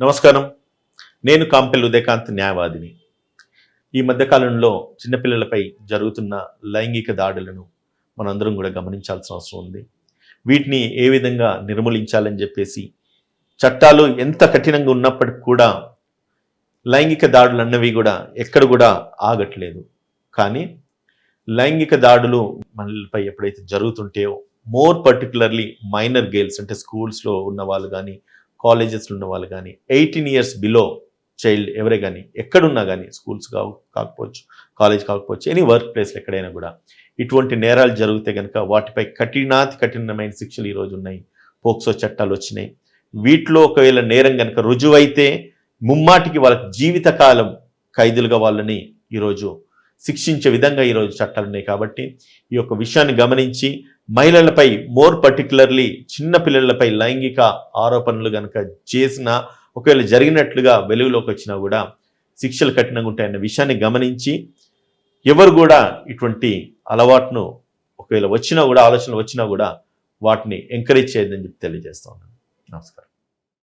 నమస్కారం. నేను కాంపెల్ ఉదయకాంత్ న్యాయవాదిని. ఈ మధ్యకాలంలో చిన్నపిల్లలపై జరుగుతున్న లైంగిక దాడులను మనందరం కూడా గమనించాల్సిన అవసరం ఉంది. వీటిని ఏ విధంగా నిర్మూలించాలని చెప్పేసి చట్టాలు ఎంత కఠినంగా ఉన్నప్పటికి కూడా లైంగిక దాడులు అన్నవి కూడా ఎక్కడ కూడా ఆగట్లేదు. కానీ లైంగిక దాడులు మనపై ఎప్పుడైతే జరుగుతుంటాయో మోర్ పర్టికులర్లీ మైనర్ గేల్స్ అంటే స్కూల్స్లో ఉన్న వాళ్ళు కానీ కాలేజెస్లో ఉన్న వాళ్ళు కానీ ఎయిటీన్ ఇయర్స్ బిలో చైల్డ్ ఎవరే కానీ ఎక్కడున్నా కానీ స్కూల్స్ కావు కాకపోవచ్చు కాలేజ్ కాకపోవచ్చు ఎనీ వర్క్ ప్లేస్లు ఎక్కడైనా కూడా ఇటువంటి నేరాలు జరిగితే కనుక వాటిపై కఠినాతి కఠినమైన శిక్షలు ఈరోజు ఉన్నాయి. పోక్సో చట్టాలు వచ్చినాయి. వీటిలో ఒకవేళ నేరం కనుక రుజువైతే ముమ్మాటికి వాళ్ళకి జీవితకాలం ఖైదులుగా వాళ్ళని ఈరోజు శిక్షించే విధంగా ఈరోజు చట్టాలు ఉన్నాయి కాబట్టి ఈ యొక్క విషయాన్ని గమనించి మహిళలపై మోర్ పర్టికులర్లీ చిన్న పిల్లలపై లైంగిక ఆరోపణలు కనుక చేసిన ఒకవేళ జరిగినట్లుగా వెలుగులోకి వచ్చినా కూడా శిక్షలు కఠినంగా ఉంటాయన్న విషయాన్ని గమనించి ఎవరు కూడా ఇటువంటి అలవాటును ఒకవేళ వచ్చినా కూడా ఆలోచనలు వచ్చినా కూడా వాటిని ఎంకరేజ్ చేయదని చెప్పి తెలియజేస్తా ఉన్నాను. నమస్కారం.